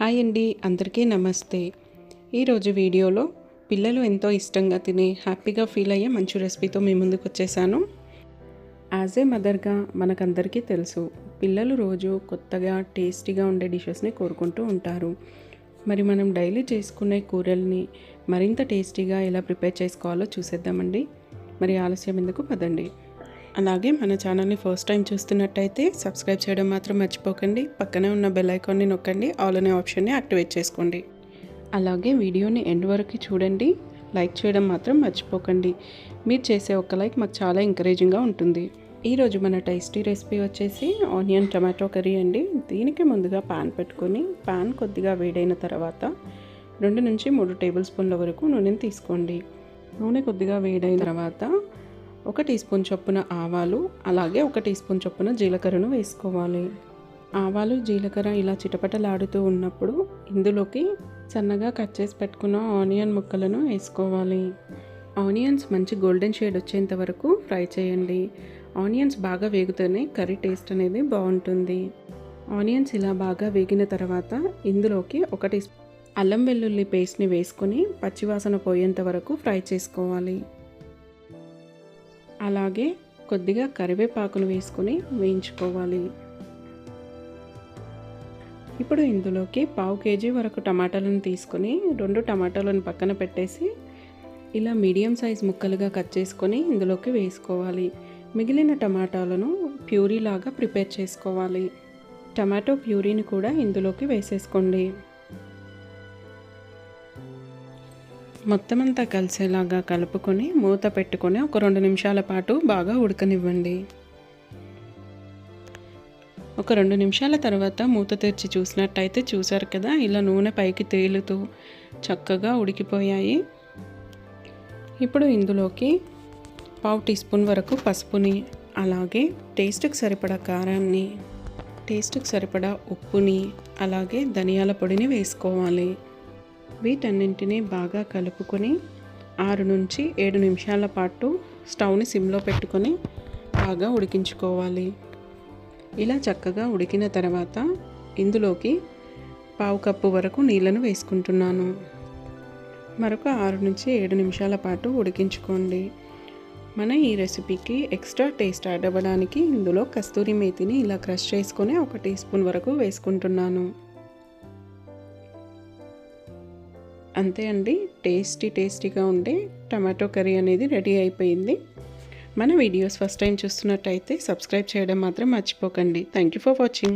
Hi అండి అందరికీ నమస్తే. ఈరోజు వీడియోలో పిల్లలు ఎంతో ఇష్టంగా తిని హ్యాపీగా ఫీల్ అయ్యే మంచి రెసిపీతో మీ ముందుకు వచ్చేసాను. యాజ్ ఏ మదర్గా మనకందరికీ తెలుసు పిల్లలు రోజు కొత్తగా టేస్టీగా ఉండే డిషెస్ని కోరుకుంటూ ఉంటారు. మరి మనం డైలీ చేసుకునే కూరల్ని మరింత టేస్టీగా ఎలా ప్రిపేర్ చేసుకోవాలో చూసేద్దామండి. మరి ఆలస్యం ఎందుకు? పదండి. అలాగే మన ఛానల్ని ఫస్ట్ టైం చూస్తున్నట్టయితే సబ్స్క్రైబ్ చేయడం మాత్రం మర్చిపోకండి. పక్కనే ఉన్న బెల్ ఐకాన్ని నొక్కండి. ఆల్ అనే ఆప్షన్ని యాక్టివేట్ చేసుకోండి. అలాగే వీడియోని ఎండ్ వరకు చూడండి. లైక్ చేయడం మాత్రం మర్చిపోకండి. మీరు చేసే ఒక లైక్ మాకు చాలా ఎంకరేజింగ్గా ఉంటుంది. ఈరోజు మన టేస్టీ రెసిపీ వచ్చేసి ఆనియన్ టమాటో కర్రీ అండి. దీనికి ముందుగా పాన్ పెట్టుకొని పాన్ కొద్దిగా వేడైన తర్వాత రెండు నుంచి మూడు టేబుల్ స్పూన్ల వరకు నూనెని తీసుకోండి. నూనె కొద్దిగా వేడైన తర్వాత ఒక టీ స్పూన్ చొప్పున ఆవాలు అలాగే ఒక టీ స్పూన్ చొప్పున జీలకర్రను వేసుకోవాలి. ఆవాలు జీలకర్ర ఇలా చిటపటలాడుతూ ఉన్నప్పుడు ఇందులోకి సన్నగా కట్ చేసి పెట్టుకున్న ఆనియన్ ముక్కలను వేసుకోవాలి. ఆనియన్స్ మంచి గోల్డెన్ షేడ్ వచ్చేంత వరకు ఫ్రై చేయండి. ఆనియన్స్ బాగా వేగుతూనే కర్రీ టేస్ట్ అనేది బాగుంటుంది. ఆనియన్స్ ఇలా బాగా వేగిన తర్వాత ఇందులోకి ఒక టీ అల్లం వెల్లుల్లి పేస్ట్ని వేసుకొని పచ్చివాసన పోయేంత వరకు ఫ్రై చేసుకోవాలి. అలాగే కొద్దిగా కరివేపాకును వేసుకొని వేయించుకోవాలి. ఇప్పుడు ఇందులోకి పావు కేజీ వరకు టమాటాలను తీసుకొని రెండు టమాటాలను పక్కన పెట్టేసి ఇలా మీడియం సైజ్ ముక్కలుగా కట్ చేసుకొని ఇందులోకి వేసుకోవాలి. మిగిలిన టమాటాలను ప్యూరీ లాగా ప్రిపేర్ చేసుకోవాలి. టమాటో ప్యూరీని కూడా ఇందులోకి వేసేసుకోండి. మొత్తం అంతా కలిసేలాగా కలుపుకొని మూత పెట్టుకొని ఒక రెండు నిమిషాల పాటు బాగా ఉడకనివ్వండి. ఒక రెండు నిమిషాల తర్వాత మూత తెరిచి చూసినట్టయితే చూసారు కదా ఇలా నూనె పైకి తేలుతూ చక్కగా ఉడికిపోయాయి. ఇప్పుడు ఇందులోకి పావు టీ స్పూన్ వరకు పసుపుని అలాగే టేస్ట్కి సరిపడా కారాన్ని టేస్ట్కి సరిపడా ఉప్పుని అలాగే ధనియాల పొడిని వేసుకోవాలి. వీటన్నింటినీ బాగా కలుపుకొని ఆరు నుంచి ఏడు నిమిషాల పాటు స్టవ్ని సిమ్లో పెట్టుకొని బాగా ఉడికించుకోవాలి. ఇలా చక్కగా ఉడికిన తర్వాత ఇందులోకి పావు కప్పు వరకు నీళ్ళను వేసుకుంటున్నాను. మరొక ఆరు నుంచి ఏడు నిమిషాల పాటు ఉడికించుకోండి. మన ఈ రెసిపీకి ఎక్స్ట్రా టేస్ట్ యాడ్ అవ్వడానికి ఇందులో కస్తూరి మేతిని ఇలా క్రష్ చేసుకొని ఒక టీ స్పూన్ వరకు వేసుకుంటున్నాను. అంతే అండి. టేస్టీ టేస్టీగా ఉండే టమాటో కర్రీ అనేది రెడీ అయిపోయింది. మన వీడియోస్ ఫస్ట్ టైం చూస్తున్నట్టయితే సబ్స్క్రైబ్ చేయడం మాత్రం మర్చిపోకండి. Thank you for watching